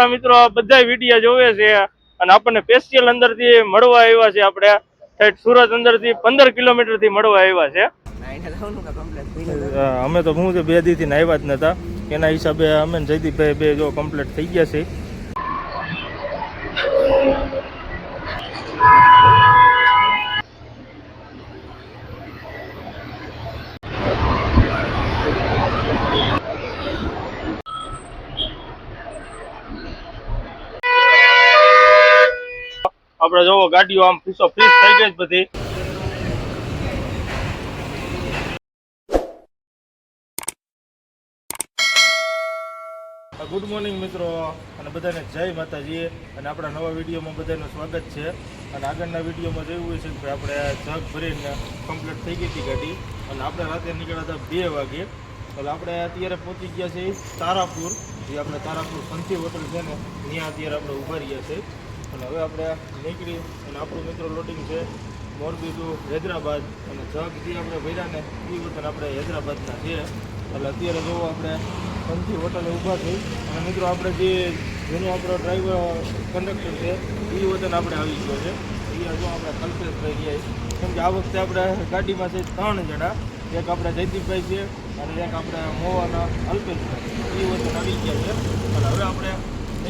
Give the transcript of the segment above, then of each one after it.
આપણા મિત્રો બધા વિડીયા જોવે છે અને આપણને સ્પેશિયલ અંદરથી મળવા આવ્યા છે આપણે. સુરત સુરત અંદરથી પંદર કિલોમીટરથી મળવા આવ્યા છે. અમે તો હું બે દી થી આવ્યા જ નતા. એના હિસાબે અમે જયદીપભાઈ બે જો કમ્પ્લીટ થઈ ગયા છે. આપણે જોવો, ગાડીઓ આમ ફીસો ફીસ થઈ ગઈ બધી. ગુડ મોર્નિંગ મિત્રો, અને બધાને જય માતાજી. અને આપણા નવા વિડીયોમાં બધાનું સ્વાગત છે. અને આગળના વિડીયોમાં જોયું છે કે આપણે જગ ભરીને કમ્પ્લીટ થઈ ગઈ હતી ગાડી. અને આપણે રાતે નીકળ્યા હતા બે વાગે. એટલે આપણે અત્યારે પહોંચી ગયા છીએ તારાપુર. જે આપણે તારાપુર સંથી હોટલ છે ને, ત્યાં અત્યારે આપણે ઊભા રહ્યા છે અને હવે આપણે નીકળી અને આપણું મિત્રો લોડિંગ છે. મોરબી ટુ હૈદરાબાદ અને જગ જે આપણે ભર્યા ને એ વતન આપણે હૈદરાબાદના છે એટલે અત્યારે જોવો આપણે પંથી હોટલે ઊભા થઈ અને મિત્રો આપણે જે જેનો આપણો ડ્રાઈવર કંડક્ટર છે એ વતન આપણે આવી ગયો છે. અહીંયા જો આપણે કલ્પેશ થઈ છીએ. કેમ કે આ વખતે આપણે ગાડીમાં છે ત્રણ જણા. એક આપણે જયદીપભાઈ છે અને એક આપણે મોવાના અલ્પેશભાઈ. એ વતન આવી ગયા છે. અને હવે આપણે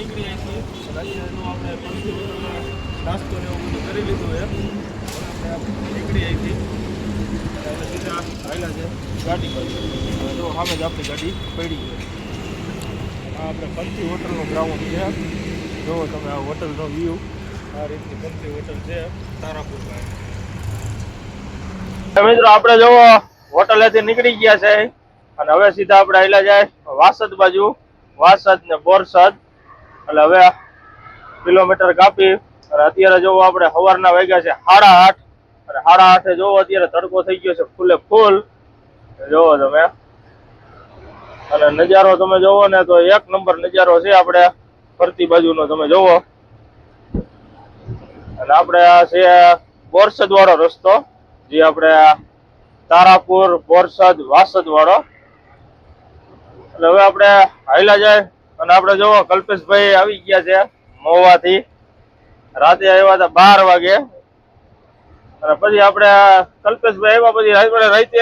નીકળી છીએ અત્યારે આપણે હોટલમાં નાસ્તો ને એવું બધું કરી લીધું એમ આપણે નીકળી આવી છીએ અને સીધા આવેલા છે ગાડી આ આપણે આ હોટલનો વ્યૂ આ રીતની પંથી હોટલ છે તારાપુરમાં. મિત્રો આપણે જોવો હોટલેથી નીકળી ગયા છે. અને હવે સીધા આપણે આવેલા જાય વાસદ બાજુ. વાસદ ને બોરસદ. એટલે હવે કિલોમીટર કાપી અને અત્યારે જોવો આપણે સવારના વાગ્યા છે સાડા આઠ. અને સાડા આઠે જોવો અત્યારે તડકો થઈ ગયો છે ફૂલે ફૂલ. જોવો તમે. અને નજારો તમે જોવો ને તો એક નંબર નજારો છે આપણે ફરતી બાજુનો તમે જોવો. અને આપણે છે બોરસદ વાળો રસ્તો, જે આપણે તારાપુર, બોરસદ વાસદ વાળો એટલે હવે આપણે હાઈલા જાય. અને આપણે જોવો કલ્પેશભાઈ આવી ગયા છે મોવાથી. રાતે આવ્યા હતા બાર વાગે. અને પછી આપણે કલ્પેશભાઈ આવ્યા પછી રાતે રાતે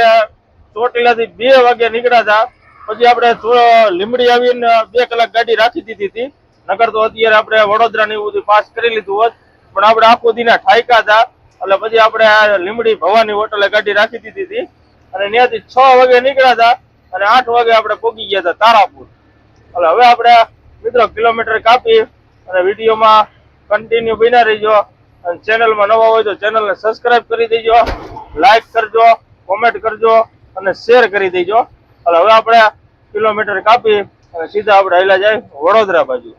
ચોટીલાથી બે વાગે નીકળ્યા હતા. પછી આપણે લીમડી આવીને બે કલાક ગાડી રાખી દીધી હતી. નગર તો અત્યારે આપણે વડોદરા ને એવું બધું પાસ કરી લીધું હોત. પણ આપણે આખો દીના ઠાયકા હતા. એટલે પછી આપણે લીમડી ભવાની હોટલે ગાડી રાખી દીધી હતી. અને ત્યાંથી છ વાગે નીકળ્યા હતા. અને આઠ વાગે આપણે પોગી ગયા હતા તારાપુર. એટલે હવે આપણે મિત્રો કિલોમીટર કાપી અને વિડીયોમાં કન્ટિન્યુ બીના રહીજો. અને ચેનલમાં નવા હોય તો ચેનલને સબસ્ક્રાઇબ કરી દેજો લાઈક કરજો કોમેન્ટ કરજો અને શેર કરી દેજો. એટલે હવે આપણે કિલોમીટર કાપી અને સીધા આપણે હાલ્યા જાય વડોદરા બાજુ.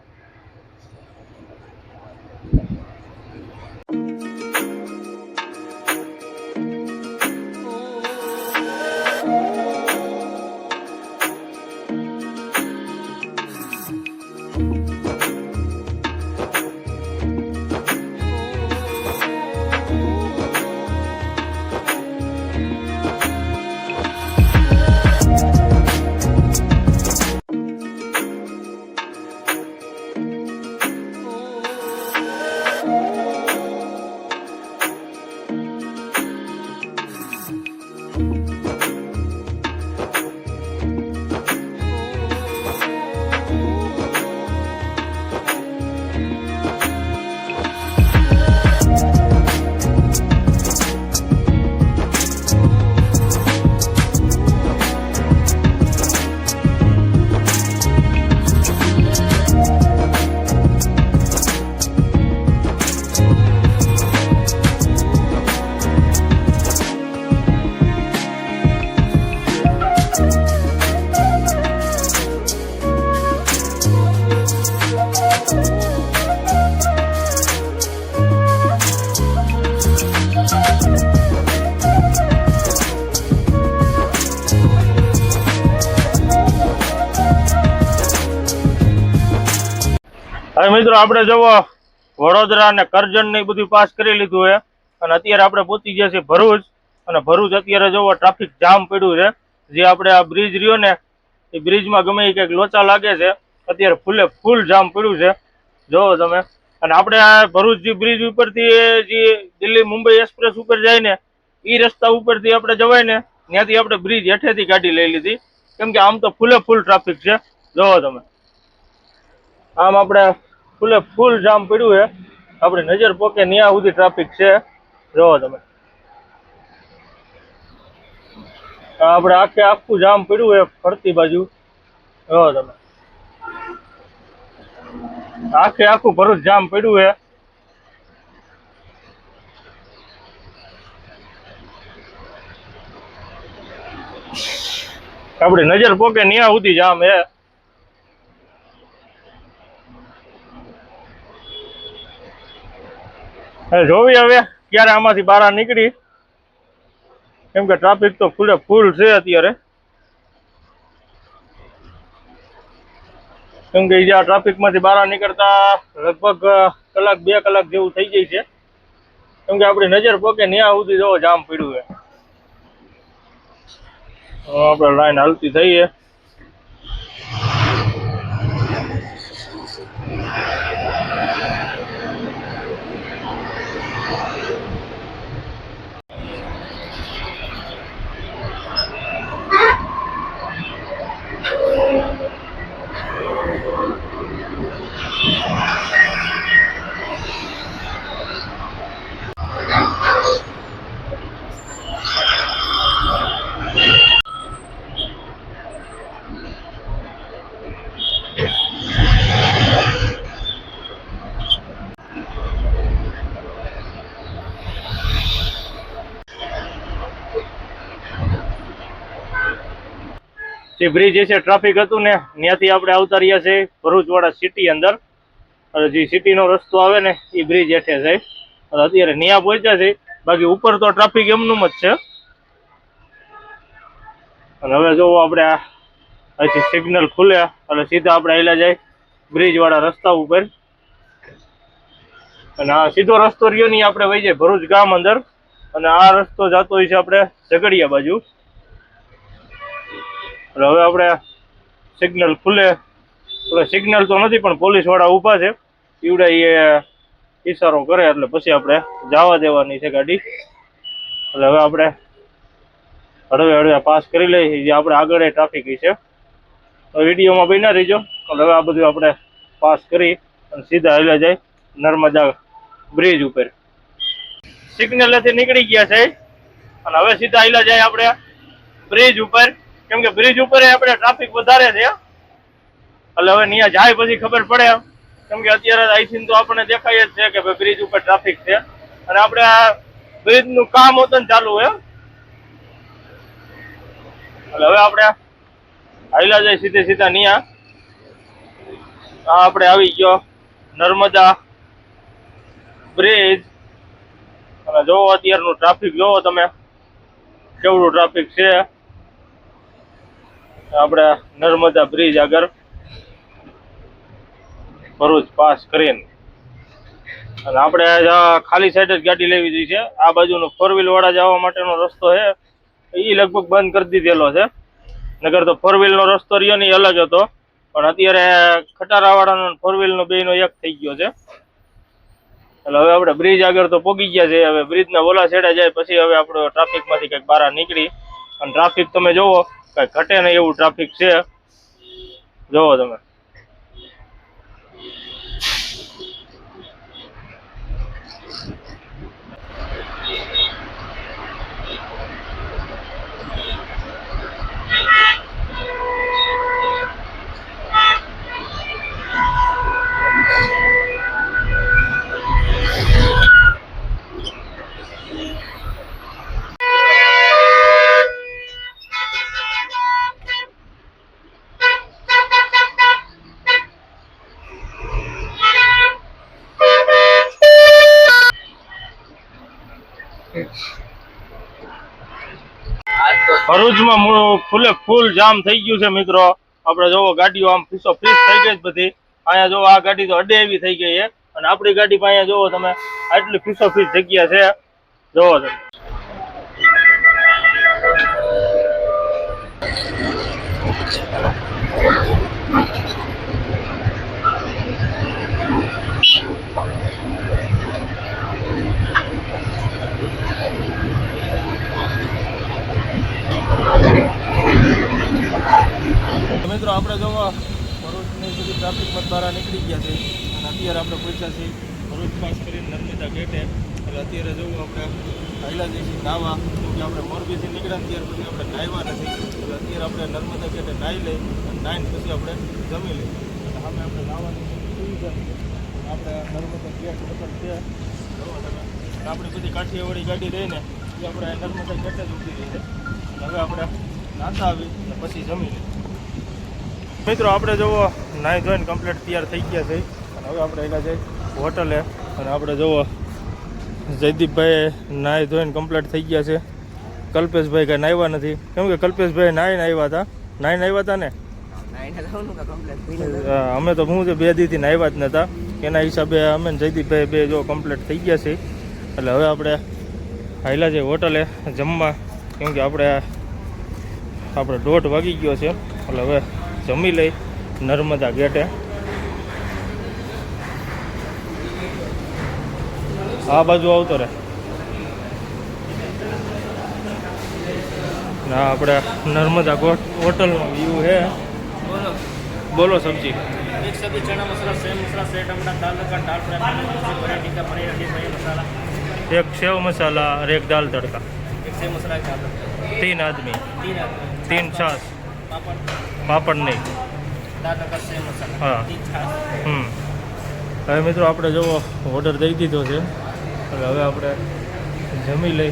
મિત્રો, આપણે જવો વડોદરા અને કરજણ ને બધું પાસ કરી લીધું છે. અને અત્યારે આપણે પહોંચી ગયા છીએ ભરૂચ. અને ભરૂચ અત્યારે જોવો ટ્રાફિક જામ પડ્યું છે. જે આપણે આ બ્રિજ રહ્યો ને, એ બ્રિજમાં ગમે એ કંઈક લોચા લાગે છે. અત્યારે ફૂલે ફૂલ જામ પડ્યું છે. જોવો તમે. અને આપણે આ ભરૂચ જે બ્રિજ ઉપરથી જે દિલ્હી મુંબઈ એક્સપ્રેસ ઉપર જાય ને એ રસ્તા ઉપરથી આપણે જવાય ને, ત્યાંથી આપણે બ્રિજ હેઠેથી ગાડી લઈ લીધી. કેમ કે આમ તો ફૂલે ફૂલ ટ્રાફિક છે. જોવો તમે. આમ આપણે ફૂલે ફૂલ જામ પડ્યું છે. આપણે નજર પોકે ત્યાં સુધી ટ્રાફિક છે. જોવો તમે. આપણે આખે આખું જામ પડ્યું છે ફરતી બાજુ. જોવો તમે. આખે આખું ભરૂચ જામ પડ્યું છે. આપણી નજર પોકે ન્યા સુધી જામ હે જોવી હવે ક્યારે આમાંથી બહાર નીકળી. કેમ કે ટ્રાફિક તો ફૂલે ફૂલ છે અત્યારે. કેમ કે આ ટ્રાફિકમાંથી બહાર નીકળતા લગભગ કલાક, બે કલાક જેવું થઈ જાય છે. કેમ કે આપણી નજર પોકે ન્યા સુધી જવો જામ પડ્યું છે. આપણે લાઈન હાલતી થઈએ. જે બ્રિજ છે ટ્રાફિક હતું ને, ત્યાંથી આપણે આવતા રહ્યા છે ભરૂચવાડા સિટી અંદર. જે સિટીનો રસ્તો આવે ને, એ બ્રિજ હેઠે છે. અત્યારે ન્યા પહોંચ્યા છે. બાકી ઉપર તો ટ્રાફિક એમનું જ છે. અને હવે જો આપણે અહીંથી સિગ્નલ ખુલ્યા એટલે સીધા આપણે આવેલા જાય બ્રિજ વાળા રસ્તા ઉપર. અને આ સીધો રસ્તો રહ્યો નહીં આપણે વહી જાય ભરૂચ ગામ અંદર. અને આ રસ્તો જતો હોય છે આપણે ઝઘડિયા બાજુ. એટલે હવે આપણે સિગ્નલ ખુલે. એટલે સિગ્નલ તો નથી, પણ પોલીસવાળા ઊભા છે. ઈવડે એ ઈશારો કરે, એટલે પછી આપણે જવા દેવાની છે ગાડી. એટલે હવે આપણે હળવે હળવે પાસ કરી લઈએ જે આપણે આગળ ટ્રાફિક છે. તો બી ના રહીજો. એટલે હવે આ બધું આપણે પાસ કરી અને સીધા હાલ્યા જાય નર્મદા બ્રિજ ઉપર. સિગ્નલેથી નીકળી ગયા છે. અને હવે સીધા હાલ્યા જાય આપણે બ્રિજ ઉપર. કેમ કે બ્રિજ ઉપર આપણે ટ્રાફિક વધારે છે એટલે હવે ત્યાં જાય પછી ખબર પડે કેમ કે અત્યારે અહીંથી તો આપણને દેખાય જ છે કે ભાઈ બ્રિજ ઉપર ટ્રાફિક છે. અને આપણે આ બ્રિજનું કામ હોતું ચાલુ હોય એટલે હવે આપણે હાઈલા જાય સીધે સીધા નિયા. આ આપણે આવી ગયો નર્મદા બ્રિજ અને જોવો અત્યારનું ટ્રાફિક જોવો તમે, કેવડું ટ્રાફિક છે. આપણે નર્મદા બ્રિજ આગળ ભરૂચ પાસ કરીને. અને આપણે ખાલી સાઈડ જ ગાડી લેવી જોઈએ છે. આ બાજુનો ફોર વ્હીલ વાળા જવા માટેનો રસ્તો છે. એ લગભગ બંધ કરી દીધેલો છે. નગર તો ફોર વ્હીલનો રસ્તો રહ્યો નહીં અલગ હતો. પણ અત્યારે ખટારાવાળાનો ફોર વ્હીલનો નો બે નો એક થઈ ગયો છે. એટલે હવે આપણે બ્રિજ આગળ તો પોગી ગયા છે. હવે બ્રિજ ના ઓલા છેડે જાય, પછી હવે આપણે ટ્રાફિકમાંથી કંઈક બહાર નીકળી. અને ટ્રાફિક તમે જોવો કઈ ઘટે નહીં એવું ટ્રાફિક છે. જોવો તમે. ભરૂચમાં ફૂલે ફૂલ જામ થઈ ગયું છે મિત્રો. આપણે જોવો, ગાડીઓ આમ ફીસો ફીસ થઈ ગઈ બધી. અહીંયા જોવો, આ ગાડી તો અડે એવી થઈ ગઈ છે. અને આપણી ગાડી પણ અહીંયા જોવો તમે, આટલી ફીસો ફીસ જગ્યા છે. જોવો તમે. મિત્રો આપણે જો ભરૂચની સુધી ટ્રાફિકમાં દ્વારા નીકળી ગયા છે, અને અત્યારે આપણે પહોંચ્યા છીએ ભરૂચ પાસ કરીને નર્મદા ગેટે એટલે અત્યારે જવું આપણે હાઈલા જઈએ છીએ નાવા કે આપણે મોરબીથી નીકળ્યા ત્યાર પછી આપણે નાહવા નથી. એટલે અત્યારે આપણે નર્મદા ગેટે નાહી લઈ અને નાહીને પછી આપણે જમી લઈએ. એટલે સામે આપણે નાહવાની આપણે નર્મદા ગેટ હોટલ છે. આપણી બધી કાઠિયાવાડી ગાડી રહીને એ આપણે નર્મદા ગેટે જ ઉતરી રહી છે. હવે આપણે નાતા આવી અને પછી જમી લઈએ. મિત્રો આપણે જુઓ નાહી ધોઈને કમ્પ્લીટ તૈયાર થઈ ગયા છે. અને હવે આપણે એના જઈ હોટલે અને આપણે જુઓ જયદીપભાઈ નાહી ધોઈને કમ્પ્લીટ થઈ ગયા છે. કલ્પેશભાઈ કાંઈ નાહ્યા નથી. કેમ કે કલ્પેશભાઈ નાહીને આવ્યા હતા. નાહીને આવ્યા હતા ને? અમે તો હું છે બે દીથી નાહ્યા જ નહોતા એના હિસાબે અમે જયદીપભાઈ બે જો કમ્પ્લીટ થઈ ગયા છે. એટલે હવે આપણે હાઈલા છે હોટલે જમવા. કેમ કે આપણે આપણે દોઢ વાગી ગયો છે. એટલે હવે જમી લઈ નર્મદા ગેટે આ બાજુ આવતો રે ના આપણે નર્મદા ગોટ હોટલનો વ્યૂ છે બોલો બોલો સબ્જી એક સબ્જી ચણા મસાલા સેવ મસાલા સેવ ટમાટા દાલ લગન દાલ ફ્રાય પનીર પનીર ટીકા પનીર હલ્દી પનીર મસાલા એક સેવ મસાલા और एक दाल तड़का એક સેવ મસાલા એક દાલ तीन आदमी तीन आदमी तीन छाछ पापड़ પાપડ નહીં. હા. હમ. હવે મિત્રો આપણે જુઓ ઓર્ડર દઈ દીધો છે. એટલે હવે આપણે જમી લઈ.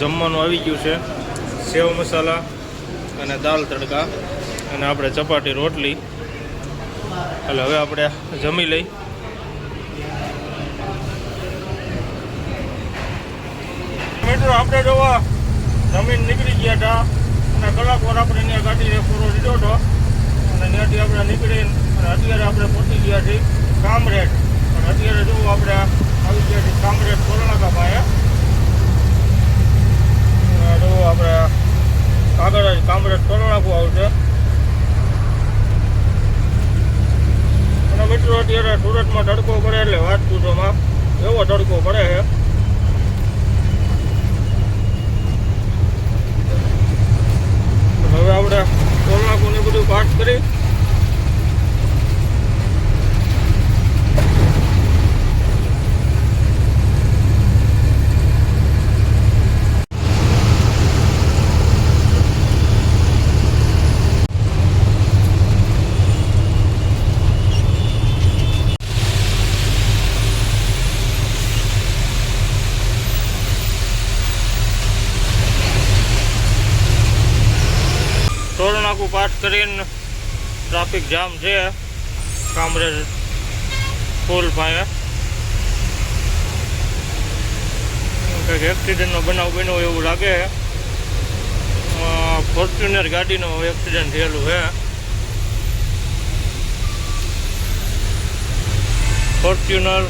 જમવાનું આવી ગયું છે. સેવ મસાલા અને દાલ તડકા અને આપણે ચપાટી રોટલી. એટલે હવે આપણે જમી લઈ. મિત્રો, આપણે જોવા જમીન નીકળી ગયા હતા અને કલાક વાર આપણે ત્યાં ગાડીને પૂરો લીધો હતો. અને ત્યાંથી આપણે નીકળીને અને અત્યારે આપણે પહોંચી ગયા છીએ કામરેજ અને અત્યારે જોવું આપણે આવી ગયા છીએ કામરેજ કોરોનાકા પાસે અને આપણે આગળ કામરેજ કોરોનાકું આવશે. અને મિત્રો, અત્યારે સુરતમાં તડકો પડે એટલે વાત પૂછોમાં. એવો તડકો પડે છે. હવે આપણે કોરોનાકું ને બધું પાઠ કરી ટોલ નાકું પાસ કરીને ટ્રાફિક જામ છે કામરેજ પુલ પાસે કંઈક એક્સિડન્ટનો બનાવ બન્યો એવું લાગે. ફોર્ચ્યુનર ગાડીનો એક્સિડન્ટ થયેલું છે. ફોર્ચ્યુનર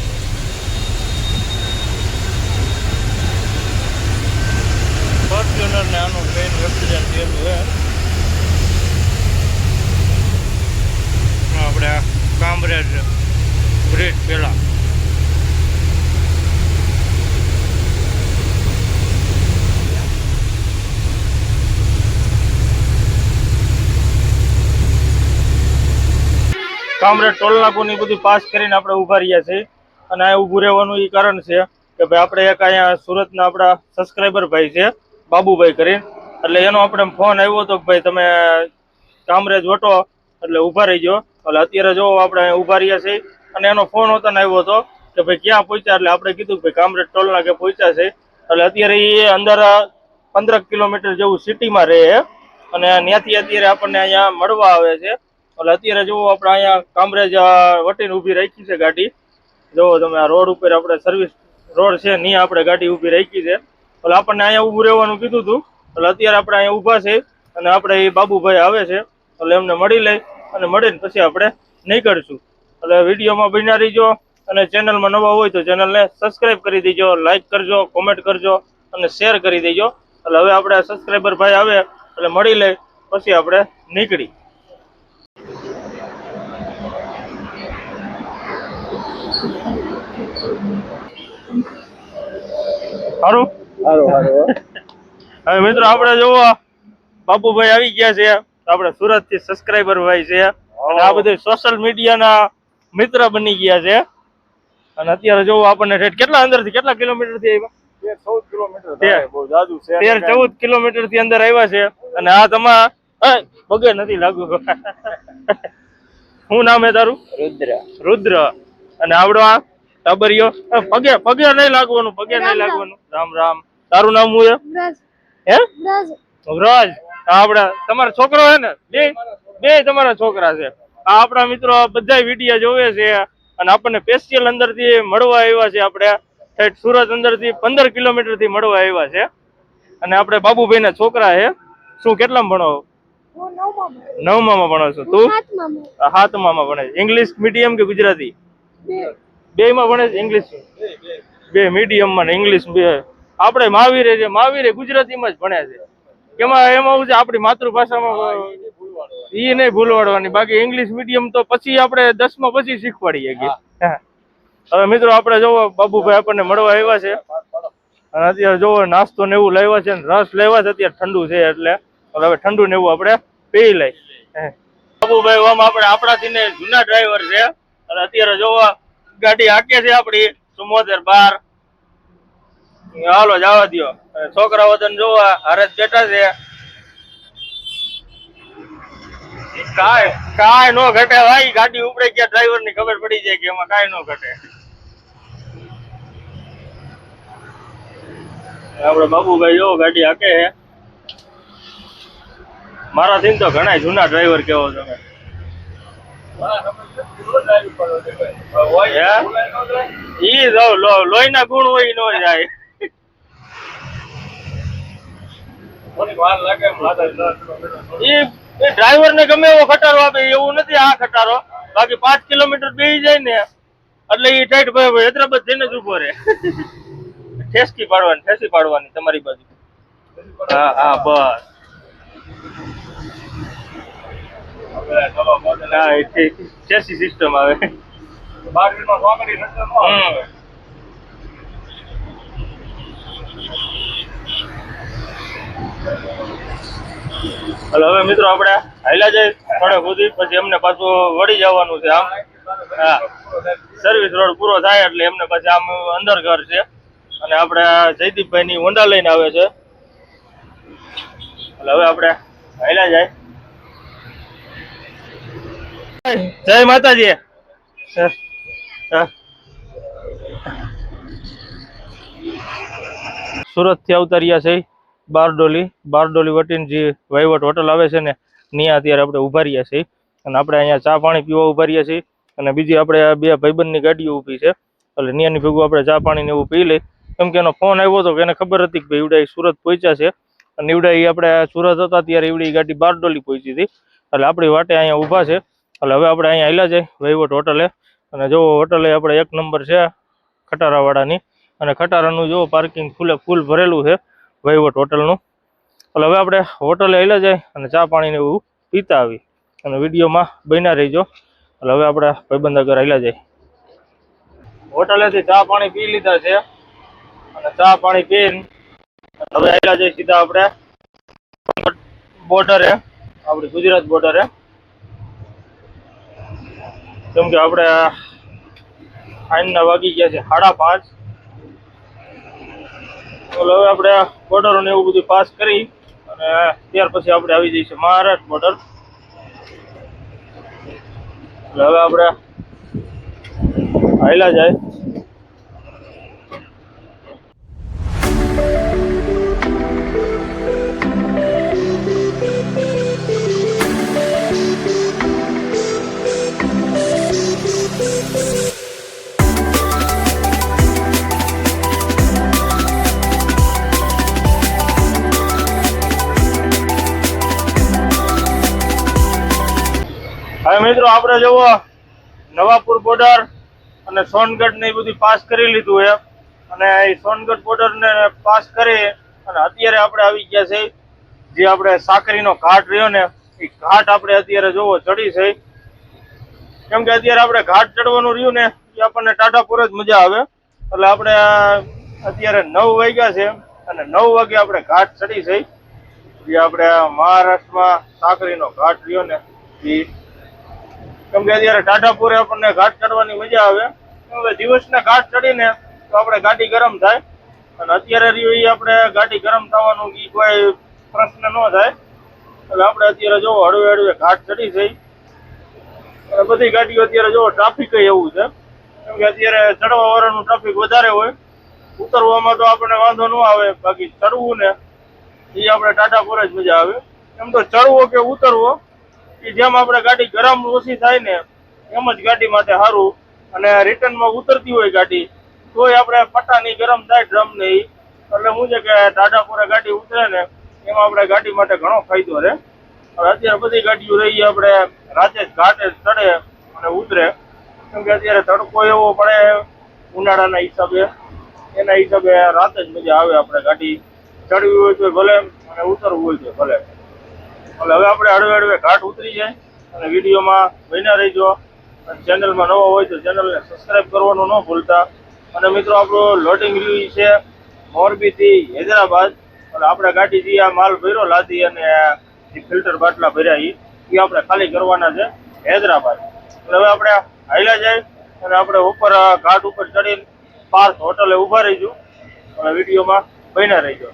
ફોર્ચ્યુનર ને આનું ટ્રેન એક્સિડન્ટ થયેલું છે આપણે આ કામરેજ બ્રિજ પહેલાં કામરેજ ટોલ નાકોની બધી પાસ કરીને આપણે ઊભા રહ્યા છીએ. અને આ ઊભું રહેવાનું એ કારણ છે કે ભાઈ આપણે એક અહીંયા સુરતના આપણા સબસ્ક્રાઈબર ભાઈ છે, બાબુભાઈ કરીને. એટલે એનો આપણે ફોન આવ્યો હતો કે ભાઈ તમે કામરેજ વટો, એટલે ઊભા રહીજો. એટલે અત્યારે જો આપણે ઊભા રહ્યા છીએ, અને એનો ફોન હોતા આવ્યો હતો કે ભાઈ ક્યાં પહોંચ્યા? એટલે આપણે કીધું કે ભાઈ કામરેજ ટોલ નાકે પહોંચ્યા છે. એટલે અત્યારે એ અંદર પંદર કિલોમીટર જેવું સિટીમાં રહે અને ત્યાંથી અત્યારે આપણને અહીંયા મળવા આવે છે. એટલે અત્યારે જુઓ આપણે અહીંયા કામરેજ વટીને ઊભી રાખી છે ગાડી. જુઓ તમે આ રોડ ઉપર આપણે સર્વિસ રોડ છે નહીં આપણે ગાડી ઊભી રાખી છે. એટલે આપણને અહીંયા ઊભું રહેવાનું કીધું હતું એટલે અત્યારે આપણે અહીંયા ઊભા છે અને આપણે એ બાબુભાઈ આવે છે. એટલે એમને મળી લઈ અને મળીને પછી આપણે નીકળશું. એટલે વિડીયોમાં બન્યા રહીજો અને ચેનલમાં નવા હોય તો ચેનલને સબસ્ક્રાઇબ કરી દેજો લાઈક કરજો કોમેન્ટ કરજો અને શેર કરી દેજો. એટલે હવે આપણે સબસ્ક્રાઈબર ભાઈ આવે એટલે મળી લઈ પછી આપણે નીકળી. સારું હવે મિત્રો આપણે જોવો બાપુભાઈ આવી ગયા છે. આપણે સુરતથી સબસ્ક્રાઈબર ભાઈ છે. અને આ બધે સોશિયલ મીડિયાના મિત્ર બની ગયા છે. અને અત્યારે જોવો આપણને રેટ કેટલા અંદરથી કેટલા કિલોમીટરથી આવ્યા? તેર ચૌદ કિલોમીટર તેર. થાય, બહુ જાજુ છે તેર ચૌદ કિલોમીટરથી અંદર આવ્યા છે. અને આ તમા પગે નથી લાગુ. શું નામ હે તારું? રુદ્ર. રુદ્ર. અને આવડો આ ટાબરિયો? પગે પગે નહીં લાગવાનું પગે નહીં લાગવાનું. રામ રામ. તારું નામ હું હે? રાજ વ્રજ આપડા તમારો છોકરો હે ને? બે? બે તમારા છોકરા છે. આ આપણા મિત્રો બધા વિડીયા જોવે છે અને આપણને સ્પેશિયલ અંદરથી મળવા આવ્યા છે આપણે. સુરત અંદરથી પંદર કિલોમીટરથી મળવા આવ્યા છે. અને આપણે બાબુભાઈ ના છોકરા છે. શું કેટલામાં ભણો? હું નવમાં ભણું. નવમામાં ભણો છો. તું? સાતમાં ભણું. ભણે છે. ઇંગ્લિશ મીડિયમ કે ગુજરાતી? બે. માં ભણે છે ઇંગ્લિશ બે મીડિયમમાં ને ઇંગ્લિશ બે. આપણે મહાવીરે છે. મહાવીરે ગુજરાતીમાં જ ભણ્યા છે. કેમાં એમાં શું છે આપણી માતૃભાષામાં ઈ નહીં ભૂલવાડવાની. બાકી ઇંગ્લિશ મીડિયમ તો પછી આપણે દસમા પછી શીખવાડીએ કે. હવે મિત્રો આપણે જોવો બાબુભાઈ આપણને મળવા આવ્યા છે. અને અત્યારે જોવો નાસ્તો ને એવું લાવ્યા છે રસ લાવ્યા છે અત્યારે ઠંડુ છે એટલે. હવે ઠંડુ ને એવું આપણે પી લઈ. બાબુભાઈ આમ આપણે આપણાથી ને જૂના ડ્રાઈવર છે. અને અત્યારે જોવો ગાડી હાકે છે આપણી. ચુમ્મોતેર બાર. હાલો જવા દ્યો. અને છોકરાઓ તને જોવા હારે જ બેઠા છે. કાય કાય નો ઘટે ભાઈ. ગાડી ઉપરે ગયા ડ્રાઈવરની ખબર પડી જાય કે એમાં કાય નો ઘટે. આપડે બાબુભાઈ જો ગાડી હાકે છે મારાથી તો ઘણા જૂના ડ્રાઈવર કેવો તમે. ઈ જો લો- લોહીના ગુણ હોય નો જાય. ઈ ડ્રાઈવર ને. ગમે એવો ખટારો આપે એવું નથી આ ખટારો. બાકી પાંચ કિલોમીટર બે જાય ને એટલે એ ટાઈટ ભાઈ હૈદરાબાદ જઈને જ ઊભો રહે. ઠેસકી પાડવાની ઠેસી પાડવાની તમારી બાજુ. હા હા બસ. હા એ ઠેસી સિસ્ટમ આવે. હમ. હાલો હવે મિત્રો આપણે હાલ્યા જાય થોડે સુધી પછી એમને પાછું વળી જવાનું છે આમ. હા. સર્વિસ રોડ પૂરો થાય એટલે એમને પછી આમ અંદર ઘર છે. અને આપણે જયદીપભાઈ ની હોન્ડા લઈને આવે છે. એટલે હવે આપણે હાલ્યા જાય. જય માતાજી. હા. સુરતથી અવતર્યા છે. બારડોલી બારડોલી વટીને જે વહીવટ હોટલ આવે છે ને ત્યાં અત્યારે આપણે ઊભા રહ્યા છીએ. અને આપણે અહીંયા ચા પાણી પીવા ઊભા રહ્યા છીએ. અને બીજી આપણે બે ભાઈબંધની ગાડીઓ ઊભી છે. એટલે ત્યાંની ભેગું આપણે ચા પાણી ને એવું પી લઈ. કેમ કે એનો ફોન આવ્યો હતો કે એને ખબર હતી કે ભાઈ ઈવડા સુરત પહોંચ્યા છે. અને ઈવડા આપણે સુરત હતા ત્યારે ઈવડી ગાડી બારડોલી પહોંચી હતી. એટલે આપણી વાટે અહીંયા ઊભા છે. એટલે હવે આપણે અહીંયા આવેલા છે વહીવટ હોટલે. અને જો હોટલે આપણે એક નંબર છે ખટારાવાળાની. અને ખટારાનું જો પાર્કિંગ ફૂલે ફૂલ ભરેલું છે. વહીવટ હોટલનું. એટલે હવે આપણે હોટલે હેલા જાય અને ચા પાણીને એવું પીતા આવી. અને વિડીયોમાં બન્યા રહીજો. એટલે હવે આપણે ભાઈબંધ આગળ હેલા જાય. હોટલેથી ચા પાણી પી લીધા છે. અને ચા પાણી પીને હવે આવેલા જઈએ સીધા આપણે બોર્ડરે, આપણી ગુજરાત બોર્ડરે. કેમ કે આપણે આઈનના વાગી ગયા છે, સાડા પાંચ. એટલે હવે આપણે બોર્ડર ને એવું બધું પાસ કરી અને ત્યાર પછી આપણે આવી જઈશું મહારાષ્ટ્ર બોર્ડર એટલે હવે આપણે હાલ્યા જાય. આપણે જુઓ નવાપુર બોર્ડર અને સોનગઢ ને બધું પાસ કરી લીધું છે. અને એ સોનગઢ બોર્ડર ને પાસ કરી અને અત્યારે આપણે આવી ગયા છે જે આપણે સાકરીનો ઘાટ રહ્યો ને, એ ઘાટ આપણે અત્યારે જોવો, ચડી છે. કેમ કે અત્યારે આપણે ઘાટ ચડવાનું રહ્યું ને, એ આપણને ટાટાપુર જ મજા આવે. એટલે આપણે અત્યારે નવ વાગ્યા છે અને નવ વાગે આપણે ઘાટ ચડી છે. જે આપણે મહારાષ્ટ્રમાં સાકરીનો ઘાટ રહ્યો ને, એ કેમ કે અત્યારે ટાટાપુરે આપણને ઘાટ ચડવાની મજા આવે. હવે દિવસના ઘાટ ચડીને તો આપણે ગાડી ગરમ થાય. અને અત્યારે રહ્યું એ આપણે ગાડી ગરમ થવાનું કે કોઈ પ્રશ્ન ન થાય. એટલે આપણે અત્યારે જો હળવે હળવે ઘાટ ચડી જઈ અને બધી ગાડીઓ અત્યારે જો ટ્રાફિક એવું છે. કેમ કે અત્યારે ચડવા વાળાનું ટ્રાફિક વધારે હોય. ઉતરવામાં તો આપણને વાંધો ન આવે, બાકી ચડવું ને એ આપણે ટાટા પર જ મજા આવે. એમ તો ચડવો કે ઉતરવો એ જેમ આપણે ગાડી ગરમ ઓછી થાય ને એમ જ ગાડી માટે સારું. અને રિટર્નમાં ઉતરતી હોય ગાડી, તોય આપણે પટ્ટાની ગરમ થાય ડ્રમ ને એટલે હું છે કે ટાટા પર ગાડી ઉતરે ને, એમાં આપણે ગાડી માટે ઘણો ફાયદો રહે. હવે અત્યારે બધી ગાડીઓ રહી આપણે રાતે ઘાટે ચડે અને ઉતરે. કેમ કે અત્યારે તડકો એવો પડે ઉનાળાના હિસાબે. એના હિસાબે રાતે જ મજા આવે આપણે ગાડી ચડવી હોય તો ભલે અને ઉતરવું હોય તો ભલે. એટલે હવે આપણે હળવે હળવે ઘાટ ઉતરી જાય અને વિડીયોમાં બન્યા રહીજો. અને ચેનલમાં નવો હોય તો ચેનલને સબસ્ક્રાઈબ કરવાનું ન ભૂલતા. અને મિત્રો, આપણું લોડિંગ રહ્યું છે મોરબીથી હૈદરાબાદ. અને આપણે ગાડીથી આ માલ ભર્યો, લાદી અને ફિલ્ટર બાટલા ભર્યા એ આપણે ખાલી કરવાના છે હૈદરાબાદ. હવે આપણે હાઈલા જાય અને આપણે ઉપર ઘાટ ઉપર ચડીને પાર્થ હોટલે ઊભા રહીશું. અને વિડીયોમાં બન્યા રહીજો.